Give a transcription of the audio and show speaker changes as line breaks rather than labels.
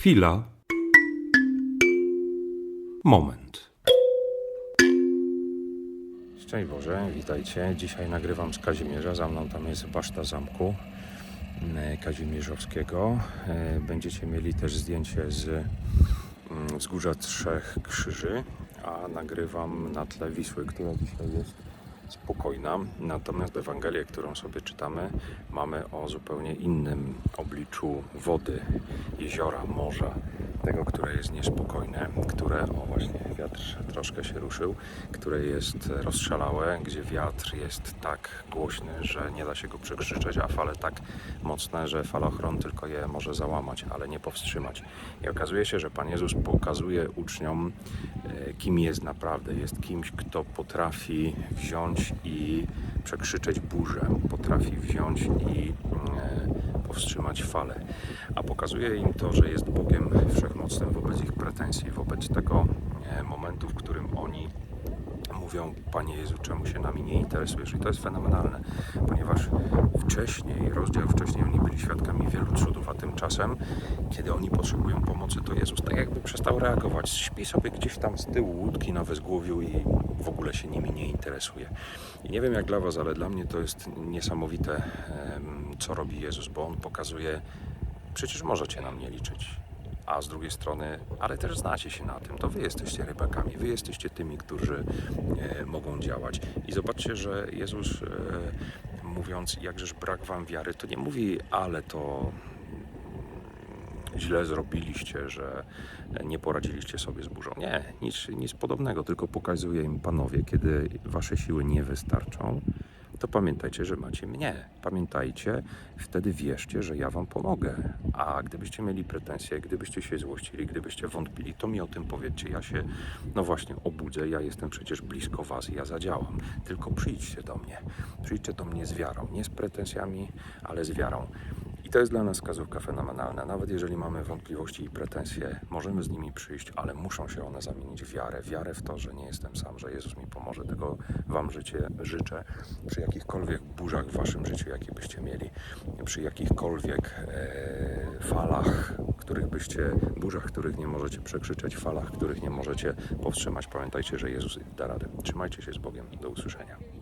Chwila. Moment.
Szczęść Boże, witajcie. Dzisiaj nagrywam z Kazimierza. Za mną tam jest baszta zamku mm, Kazimierzowskiego. E, Będziecie mieli też zdjęcie z mm, wzgórza Trzech Krzyży, a nagrywam na tle Wisły, która dzisiaj jest spokojna. Natomiast Ewangelię, którą sobie czytamy, mamy o zupełnie innym obliczu wody, jeziora, morza. Tego, które jest niespokojne, które, o właśnie, wiatr troszkę się ruszył, które jest rozszalałe, gdzie wiatr jest tak głośny, że nie da się go przekrzyczeć, a fale tak mocne, że falochron tylko je może załamać, ale nie powstrzymać. I okazuje się, że Pan Jezus pokazuje uczniom, e, kim jest naprawdę. Jest kimś, kto potrafi wziąć i przekrzyczeć burzę, potrafi wziąć i e, powstrzymać falę. A pokazuje im to, że jest Bogiem wszechmocnym wobec ich pretensji, wobec tego e, momentu, w którym oni mówią, Panie Jezu, czemu się nami nie interesujesz? I to jest fenomenalne, ponieważ wcześniej, rozdział wcześniej, oni byli świadkami wielu cudów, a tymczasem, kiedy oni potrzebują pomocy, to Jezus tak jakby przestał reagować. Śpi sobie gdzieś tam z tyłu łódki na wezgłowiu i w ogóle się nimi nie interesuje. I nie wiem jak dla Was, ale dla mnie to jest niesamowite, co robi Jezus, bo On pokazuje, przecież możecie na mnie liczyć a z drugiej strony, ale też znacie się na tym, to wy jesteście rybakami, wy jesteście tymi, którzy e, mogą działać. I zobaczcie, że Jezus e, mówiąc, jakżeż brak wam wiary, to nie mówi, ale to źle zrobiliście, że nie poradziliście sobie z burzą. Nie, nic, nic podobnego, tylko pokazuje im panowie, kiedy wasze siły nie wystarczą, to pamiętajcie, że macie mnie. Pamiętajcie, wtedy wierzcie, że ja wam pomogę. A gdybyście mieli pretensje, gdybyście się złościli, gdybyście wątpili, to mi o tym powiedzcie. Ja się, no właśnie, obudzę, ja jestem przecież blisko was i ja zadziałam. Tylko przyjdźcie do mnie. Przyjdźcie do mnie z wiarą. Nie z pretensjami, ale z wiarą. I to jest dla nas wskazówka fenomenalna. Nawet jeżeli mamy wątpliwości i pretensje, możemy z nimi przyjść, ale muszą się one zamienić w wiarę. Wiarę w to, że nie jestem sam, że Jezus mi pomoże. Tego Wam życie życzę przy jakichkolwiek burzach w Waszym życiu, jakie byście mieli, przy jakichkolwiek e, falach, których byście, burzach, których nie możecie przekrzyczeć, falach, których nie możecie powstrzymać. Pamiętajcie, że Jezus da radę. Trzymajcie się z Bogiem. Do usłyszenia.